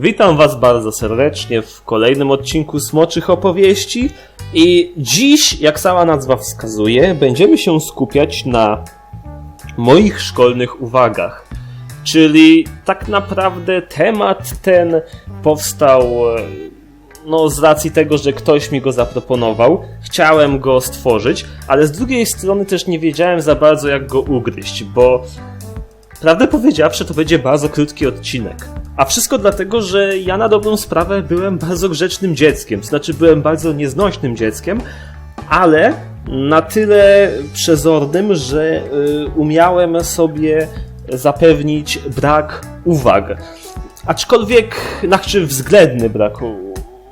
Witam Was bardzo serdecznie w kolejnym odcinku Smoczych Opowieści i dziś, jak sama nazwa wskazuje, będziemy się skupiać na moich szkolnych uwagach. Czyli tak naprawdę temat ten powstał e, no, z racji tego, że ktoś mi go zaproponował. Chciałem go stworzyć, ale z drugiej strony też nie wiedziałem za bardzo, jak go ugryźć, bo prawdę powiedziawszy, to będzie bardzo krótki odcinek. A wszystko dlatego, że ja na dobrą sprawę byłem bardzo grzecznym dzieckiem. Znaczy, byłem bardzo nieznośnym dzieckiem, ale na tyle przezornym, że y, umiałem sobie zapewnić brak uwag. Aczkolwiek, znaczy względny brak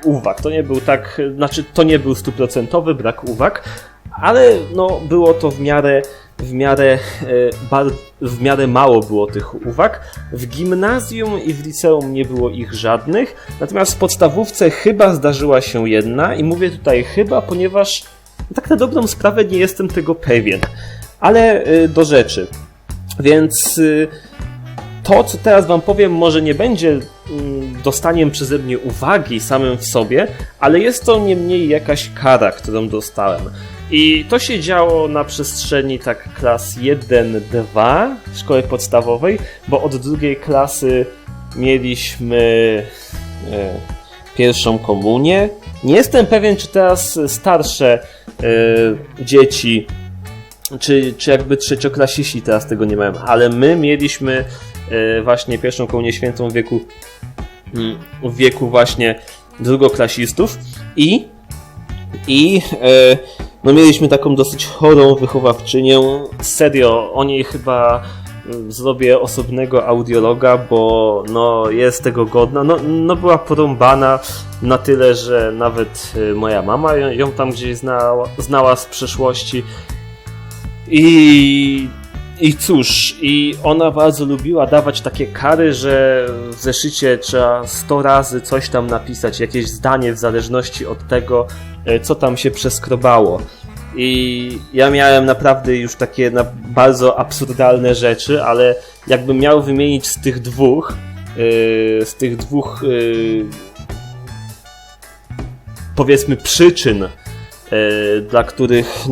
uwag. To nie był tak, znaczy to nie był stuprocentowy brak uwag, ale no było to w miarę, w miarę, e, w miarę mało było tych uwag. W gimnazjum i w liceum nie było ich żadnych, natomiast w podstawówce chyba zdarzyła się jedna i mówię tutaj chyba, ponieważ tak na dobrą sprawę nie jestem tego pewien. Ale e, do rzeczy. Więc y, to, co teraz Wam powiem, może nie będzie mm, dostaniem przeze mnie uwagi samym w sobie, ale jest to niemniej jakaś kara, którą dostałem. I to się działo na przestrzeni tak klas 1-2 szkoły podstawowej, bo od drugiej klasy mieliśmy e, pierwszą komunię. Nie jestem pewien, czy teraz starsze e, dzieci czy, czy jakby trzecioklasiści teraz tego nie mają, ale my mieliśmy e, właśnie pierwszą komunię świętą w wieku mm, w wieku właśnie drugoklasistów i i e, no mieliśmy taką dosyć chorą wychowawczynię. Serio, o niej chyba mm, zrobię osobnego audiologa, bo no jest tego godna. No, no była porąbana na tyle, że nawet e, moja mama ją, ją tam gdzieś znała, znała z przeszłości. I, I cóż, i ona bardzo lubiła dawać takie kary, że w zeszycie trzeba 100 razy coś tam napisać, jakieś zdanie w zależności od tego, e, co tam się przeskrobało. I ja miałem naprawdę już takie bardzo absurdalne rzeczy, ale jakbym miał wymienić z tych dwóch, e, z tych dwóch e, powiedzmy przyczyn, dla których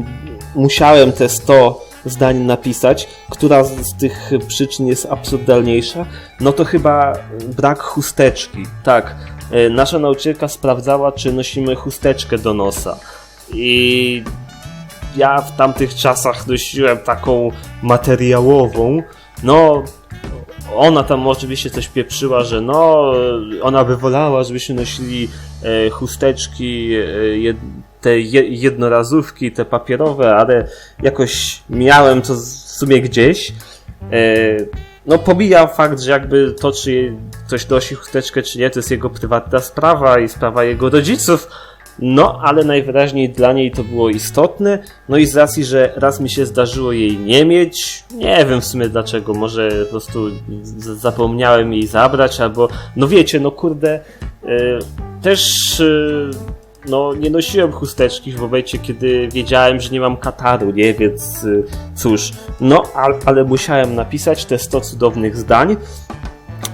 musiałem te 100 zdań napisać, która z, tych przyczyn jest absurdalniejsza, no to chyba brak chusteczki. Tak, e, nasza nauczycielka sprawdzała, czy nosimy chusteczkę do nosa. I ja w tamtych czasach nosiłem taką materiałową, no ona tam oczywiście coś pieprzyła, że no, ona by wolała, żebyśmy nosili e, chusteczki, e, te je, jednorazówki, te papierowe, ale jakoś miałem to w sumie gdzieś. E, no, pomija fakt, że jakby to, czy ktoś nosi chusteczkę, czy nie, to jest jego prywatna sprawa i sprawa jego rodziców. No, ale najwyraźniej dla niej to było istotne. No i z racji, że raz mi się zdarzyło jej nie mieć, nie wiem w sumie dlaczego, może po prostu zapomniałem jej zabrać, albo, no wiecie, no kurde, y, też y, no nie nosiłem chusteczki w momencie, kiedy wiedziałem, że nie mam kataru, nie, więc y, cóż, no, ale, ale musiałem napisać te 100 cudownych zdań.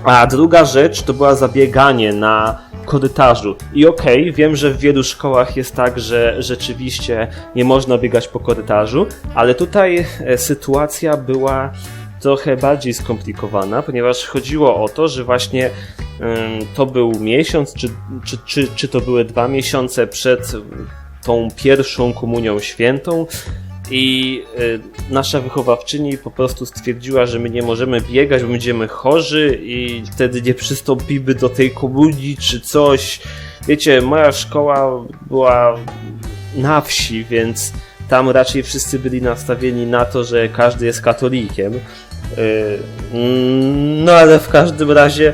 A druga rzecz to była zabieganie na korytarzu. I okej, wiem, że w wielu szkołach jest tak, że rzeczywiście nie można biegać po korytarzu, ale tutaj e, sytuacja była trochę bardziej skomplikowana, ponieważ chodziło o to, że właśnie to był miesiąc, czy, czy, czy, czy to były dwa miesiące przed tą pierwszą komunią świętą, i y, nasza wychowawczyni po prostu stwierdziła, że my nie możemy biegać, bo będziemy chorzy i wtedy nie przystąpimy do tej komunii czy coś. Wiecie, moja szkoła była na wsi, więc tam raczej wszyscy byli nastawieni na to, że każdy jest katolikiem. Y, no ale w każdym razie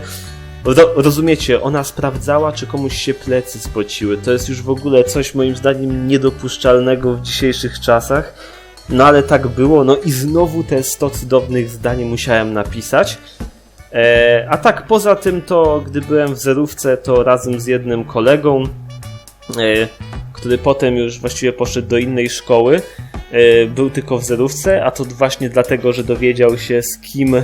Ro, rozumiecie, ona sprawdzała, czy komuś się plecy spociły. To jest już w ogóle coś moim zdaniem niedopuszczalnego w dzisiejszych czasach. No ale tak było, no i znowu te 100 cudownych zdań musiałem napisać. E, a tak poza tym to, gdy byłem w zerówce, to razem z jednym kolegą, e, który potem już właściwie poszedł do innej szkoły, był tylko w zerówce, a to właśnie dlatego, że dowiedział się z kim, e,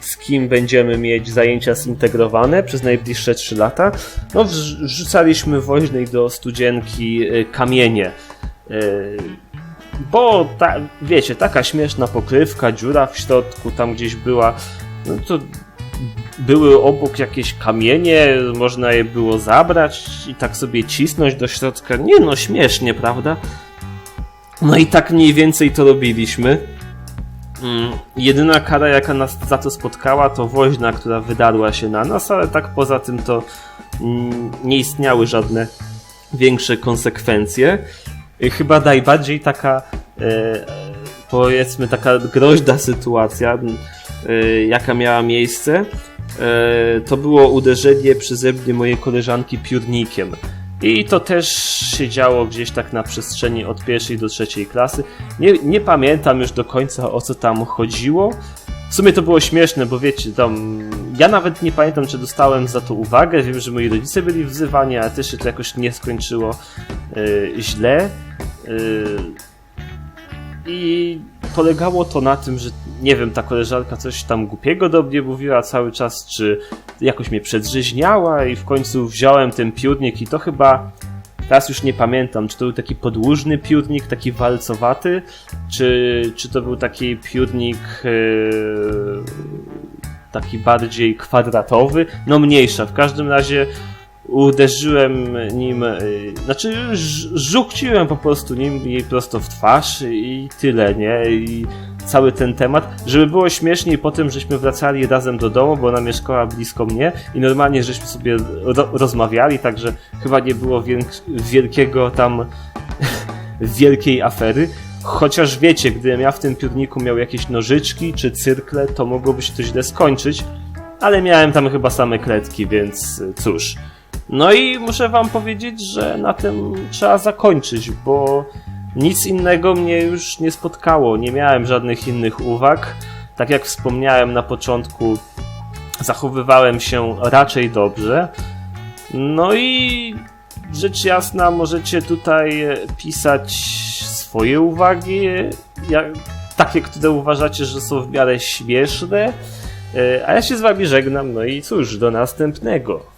z kim będziemy mieć zajęcia zintegrowane przez najbliższe 3 lata. No, wrz- wrzucaliśmy woźnej do studzienki e, kamienie. E, Bo, ta, wiecie, taka śmieszna pokrywka, dziura w środku, tam gdzieś była, no to były obok jakieś kamienie, można je było zabrać i tak sobie cisnąć do środka. Nie no, śmiesznie, prawda? No i tak mniej więcej to robiliśmy. Mm, Jedyna kara, jaka nas za to spotkała, to woźna, która wydarła się na nas, ale tak poza tym to mm, nie istniały żadne większe konsekwencje. Chyba najbardziej taka, e, powiedzmy, taka groźna sytuacja, e, jaka miała miejsce, e, to było uderzenie przeze mnie mojej koleżanki piórnikiem. I to też się działo gdzieś tak na przestrzeni od pierwszej do trzeciej klasy. Nie, nie pamiętam już do końca o co tam chodziło. W sumie to było śmieszne, bo wiecie, tam. Ja nawet nie pamiętam, czy dostałem za to uwagę. Wiem, że moi rodzice byli wzywani, ale też się to jakoś nie skończyło e, źle. E, I polegało to na tym, że nie wiem, ta koleżanka coś tam głupiego do mnie mówiła cały czas, czy jakoś mnie przedrzeźniała i w końcu wziąłem ten piórnik i to chyba teraz już nie pamiętam, czy to był taki podłużny piórnik, taki walcowaty, czy, czy to był taki piórnik e, taki bardziej kwadratowy, no mniejsza, w każdym razie uderzyłem nim, y, znaczy żukciłem po prostu nim jej prosto w twarz i tyle, nie? I cały ten temat, żeby było śmieszniej po tym, żeśmy wracali razem do domu, bo ona mieszkała blisko mnie i normalnie żeśmy sobie ro- rozmawiali, także chyba nie było wielk- wielkiego tam wielkiej afery. Chociaż wiecie, gdybym ja w tym piórniku miał jakieś nożyczki czy cyrkle, to mogłoby się to źle skończyć, ale miałem tam chyba same kredki, więc y, cóż. No i muszę wam powiedzieć, że na tym trzeba zakończyć, bo nic innego mnie już nie spotkało. Nie miałem żadnych innych uwag. Tak jak wspomniałem na początku, zachowywałem się raczej dobrze. No i rzecz jasna, możecie tutaj pisać swoje uwagi, jak, takie, które uważacie, że są w miarę śmieszne. E, A ja się z wami żegnam, no i cóż, do następnego.